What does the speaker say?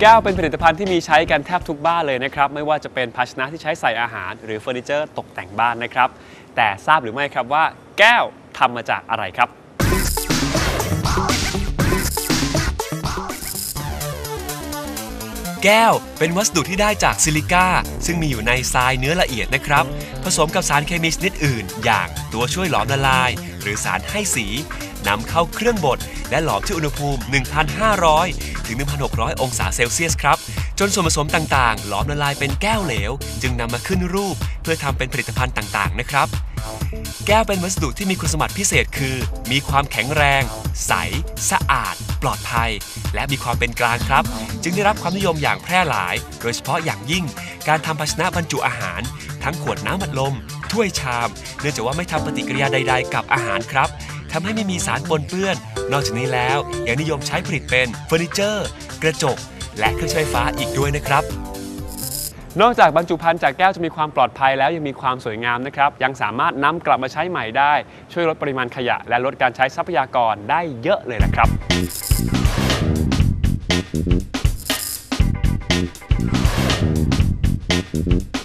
แก้วเป็นผลิตภัณฑ์ที่มีใช้กันแทบทุกบ้านเลยนะครับ ไม่ว่าจะเป็นภาชนะที่ใช้ใส่อาหาร หรือเฟอร์นิเจอร์ตกแต่งบ้านนะครับ แต่ทราบหรือไม่ครับว่า แก้วทำมาจากอะไรครับ แก้ว เป็นวัสดุที่ได้จากซิลิก้า ซึ่งมีอยู่ในทรายเนื้อละเอียดนะครับ ผสมกับสารเคมีชนิดอื่น อย่างตัวช่วยหลอมละลาย หรือสารให้สีนำเข้าเครื่องบด และหลอมที่อุณหภูมิ 1,500 ถึง 1,600 องศาเซลเซียสครับ จนส่วนผสมต่างๆ หลอมละลายเป็นแก้วเหลว จึงนำมาขึ้นรูป เพื่อทำเป็นผลิตภัณฑ์ต่างๆ นะครับ แก้วเป็นวัสดุที่มีคุณสมบัติพิเศษคือ มีความแข็งแรง ใส สะอาด ปลอดภัย และมีความเป็นกลางครับ จึงได้รับความนิยมอย่างแพร่หลาย โดยเฉพาะอย่างยิ่ง การทำภาชนะบรรจุอาหาร ทั้งขวดน้ำอัดลม ถ้วยชาม เนื่องจากว่าไม่ทำปฏิกิริยาใด ๆ กับอาหารครับทำให้ไม่มีสารปนเปื้อน นอกจากนี้แล้วยังนิยมใช้ผลิตเป็นเฟอร์นิเจอร์ กระจก และเครื่องใช้ไฟฟ้าอีกด้วยนะครับนอกจากบรรจุภัณฑ์จากแก้วจะมีความปลอดภัยแล้วยังมีความสวยงามนะครับ ยังสามารถนำกลับมาใช้ใหม่ได้ ช่วยลดปริมาณขยะ และลดการใช้ทรัพยากรได้เยอะเลยละครับ Thank you.